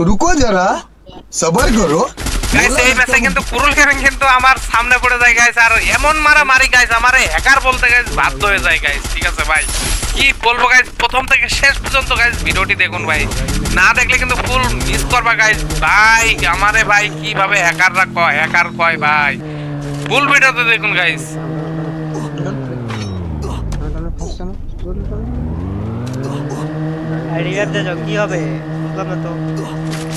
রুকো যারা সবার করো গাইস এই ম্যাচে কিন্তু কুরুল কেভিন কিন্তু আমার সামনে পড়ে যায় গাইস আর এমন মারা মারি গাইস আমারে হ্যাকার বলতে গাইস বাধ্য হয়ে যায় গাইস ঠিক আছে ভাই কি বলব গাইস প্রথম থেকে শেষ পর্যন্ত গাইস ভিডিওটি দেখুন ভাই না দেখলে কিন্তু ফুল মিস করবা গাইস ভাই আমারে ভাই কীভাবে হ্যাকাররা কয় হ্যাকার কয় ভাই ফুল ভিডিওতে দেখুন গাইস আইডিয়া দেજો কি হবে বুঝলাম না তো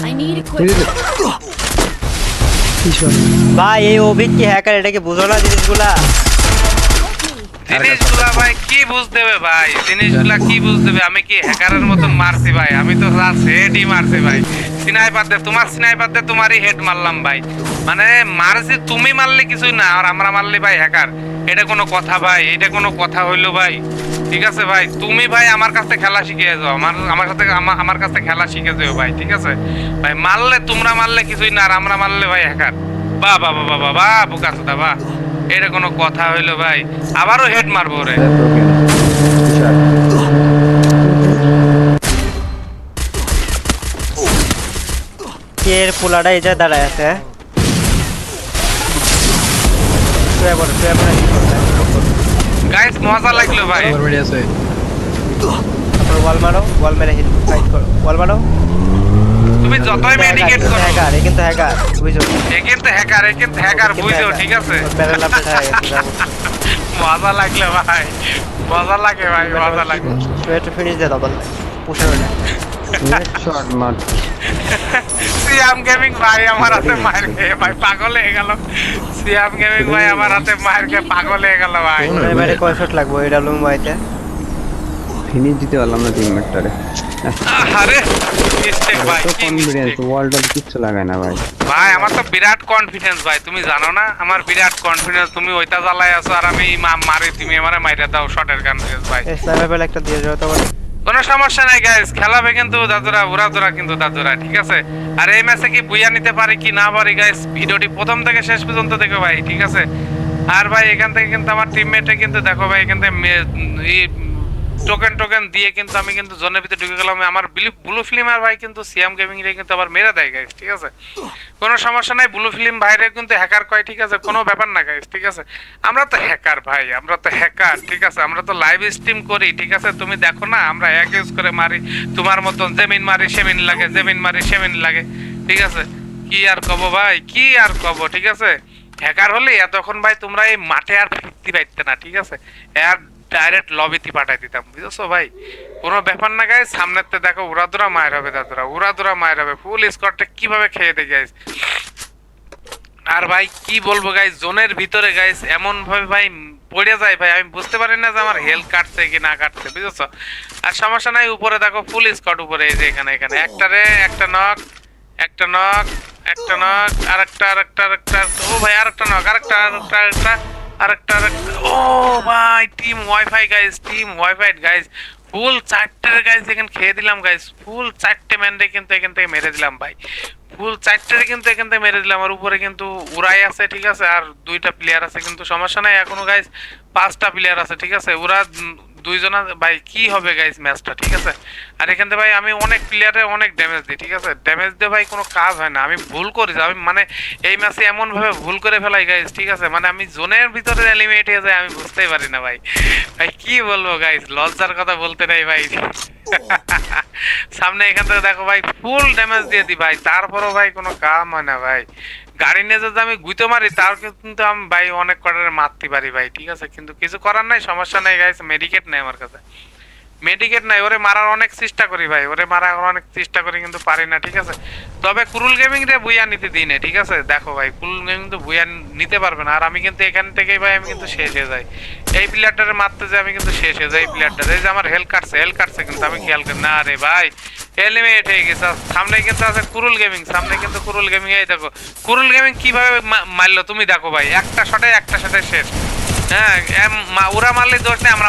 I need equipment. ভাই এই অভিক কি হ্যাকার এটা কি বুঝো না জিনিসগুলা। জিনিসগুলা ভাই কি বুঝতে হবে ভাই? জিনিসগুলা কি বুঝতে হবে? আমি কি হ্যাকারের মতন মারছি ভাই? আমি তো জাস্ট হেডই মারছি ভাই। স্নাইপার দে তোমার স্নাইপার দে তোমারই হেড মারলাম ভাই। মানে মারছি তুমি মারলে কিছুই না আর আমরা মারলে ভাই হ্যাকার এটা কোনো কথা ভাই এটা কোনো কথা হইল ভাই। ঠিক আছে ভাই তুমি ভাই আমার কাছ থেকে খেলা শিখে যাও আমার আমার থেকে আমার কাছ থেকে খেলা শিখে যাও ভাই ঠিক আছে ভাই মারলে তোমরা মারলে কিছুই না আর আমরা মারলে ভাই হ্যাকার বাহ বাহ বাহ বাহ বাহ বুকা সুদা বাহ এটা কোনো কথা হইল ভাই আবারও হেড মারবো রে এর পোলাটা এই জায়গায় দাঁড়ায় আছে হ্যাঁ? শুয়ে পড়ো শুয়ে পড়ো? গাইস মজা লাগল ভাই। তারপর ওয়াল মারো ওয়াল মেরে হিল ফাইট করো। ওয়াল মারো। তুমি যতই মেডিকেট করো। হ্যাকার এ কিন্তু হ্যাকার বুঝছ এ কিন্তু হ্যাকার এ কিন্তু হ্যাকার বুঝো ঠিক আছে? প্যানেল আপডেট হয়ে গেছে মজা লাগল ভাই। মজা লাগে ভাই মজা লাগে একটু ফিনিশ দিয়ে দাও বললে পুষে না শর্ট মার সিয়াম গেমিং ভাই আমার হাতে মার খেয়ে ভাই পাগল হয়ে গেল। সিয়াম গেমিং ভাই আমার হাতে মার খেয়ে পাগল হয়ে গেল ভাই। এবারে কয় শট লাগবে এটা লুম বাইতে ফিনিশ দিতে পারলাম না টিমমেটটারে আরে মিস্টেক ভাই তো কনফিডেন্স mistake? ওয়ার্ল্ডটা কিচ্ছু লাগায় না ভাই। ভাই আমার তো বিরাট কনফিডেন্স ভাই তুমি জানো না? আমার বিরাট কনফিডেন্স তুমি ওইটা জ্বালাই আছো আর আমি মা- মারি তুমি আমারে মাইরা দাও শটের কনফিডেন্স ভাই। এই একটা দিয়ে যাও তো কোনো সমস্যা নাই গাইস খেলাবে কিন্তু দাদুরা উড়া দোরা কিন্তু দাদুরা, ঠিক আছে? আর এই ম্যাচে কি বুইয়া নিতে পারি কি না পারি গাইস ভিডিওটি প্রথম থেকে শেষ পর্যন্ত দেখো ভাই, ঠিক আছে? আর ভাই, এখান থেকে কিন্তু আমার টিমমেটে কিন্তু দেখো ভাই, এখান থেকে টোকেন টোকেন দিয়ে কিন্তু আমি কিন্তু জোনের ভিতরে ঢুকে গেলাম। আমার ব্লু ফিল্ম আর ভাই কিন্তু সিএম গেমিং রে কিন্তু আবার মেরে দেয় গাইস ঠিক আছে? কোনো সমস্যা নাই ব্লু ফিল্ম ভাইরে কিন্তু হ্যাকার কয়, ঠিক আছে? কোনো ব্যাপার না গাইস ঠিক আছে? আমরা তো হ্যাকার ভাই, আমরা তো হ্যাকার ঠিক আছে? আমরা তো লাইভ স্ট্রিম করি, ঠিক আছে? তুমি দেখো না, আমরা এক ইউজ করে মারি, তোমার মতন জেমিন মারি, সেমিন লাগে, জেমিন মারি, সেমিন লাগে, ঠিক আছে? কি আর কব ভাই, কি আর কব, ঠিক আছে? হ্যাকার হলে এতক্ষণ ভাই তোমরা এই মাঠে আর ফিরতে পারতে না, ঠিক আছে? আর ডাইরেক্ট লবিতে পাঠাই দিতাম, বুঝেছ ভাই? কোনো ব্যাপার না গাইস সামনেতে দেখো, উড়াদুরা মায়ের হবে দাদুরা, উড়াদুরা মায়ের হবে ফুল স্কোয়াডটা কীভাবে খেয়ে দেয় গাইস আর ভাই, কি বলব গাইস জোনের ভিতরে গাইস এমন ভাবে ভাই পড়ে যায় ভাই, আমি বুঝতে পারি না যে আমার হেলথ কাটছে কি না কাটছে, বুঝেছ? আর সমস্যা নাই, উপরে দেখো ফুল স্কোয়াড উপরে, এই যে এখানে এখানে। একটা রে, একটা নক একটা নক একটা নক আরেকটা আরেকটা আরেকটা, ও ভাই, আরেকটা নক আরেকটা আরেকটা আরেকটা। আরেকটা আরেকটা। ও ভাই team wifi guys team wifi guys ফুল চারটে গাইস এখানে খেয়ে দিলাম গাইস ফুল চারটে ম্যান্ডে কিন্তু এখান থেকে মেরে দিলাম, ভাই। ফুল চারটে কিন্তু এখান থেকে মেরে দিলাম। আর উপরে কিন্তু উড়াই আছে, ঠিক আছে? আর দুইটা প্লেয়ার আছে, কিন্তু সমস্যা নাই এখনও গাইস পাঁচটা প্লেয়ার আছে, ঠিক আছে? ওরা দুইজনা ভাই কি হবে গাইস ম্যাচটা ঠিক আছে? আর এখান থেকে ভাই আমি অনেক প্লেয়ারে অনেক ড্যামেজ দিই ঠিক আছে? ড্যামেজ দিয়ে ভাই কোনো কাজ হয় না আমি ভুল করি আমি মানে এই ম্যাচে এমনভাবে ভুল করে ফেলাই গাইস ঠিক আছে? মানে আমি জোনের ভিতরে এলিমিনেট হয়ে যাই আমি বুঝতেই পারি না ভাই। ভাই কি বলব গাইস লজ্জার কথা বলতে নাই ভাই। সামনে এখান থেকে দেখো ভাই ফুল ড্যামেজ দিয়ে দি ভাই তারপরও ভাই কোনো কাম হয় না ভাই। গাড়ি নিয়ে যদি আমি গুইতে মারি তার কিন্তু আমি ভাই অনেক কটারে মারতে পারি ভাই, ঠিক আছে? কিন্তু কিছু করার নাই, সমস্যা নাই গাইস মেডিকেট নেই আমার কাছে। মেডিকেট নাই, ওরে মারার অনেক চেষ্টা করি ভাই, ওরে মারার অনেক চেষ্টা করি কিন্তু পারি না, ঠিক আছে? তবে কুরুল গেমিং রে বুইয়া নিতে দিই না ঠিক আছে? দেখো ভাই কুরুল গেমিং তো বুইয়া নিতে পারবে না, আর আমি কিন্তু এখান থেকেই ভাই, আমি কিন্তু শেষ হয়ে যাই। এই প্লেয়ারটারে মারতে যে আমি কিন্তু শেষ হয়ে যাই, এই প্লেয়ারটারে এই যে আমার হেল কাটছে হেল কাটছে কিন্তু আমি খেয়াল করি না রে ভাই এলিমিনেট হয়ে গেছে। সামনে কিন্তু আছে কুরুল গেমিং সামনে কিন্তু কুরুল গেমিং এই দেখো। কুরুল গেমিং কীভাবে মারলো তুমি দেখো ভাই, একটা শটে একটা শটে শেষ। হ্যাঁ ওরা মারলে দোষ নেই, আমরা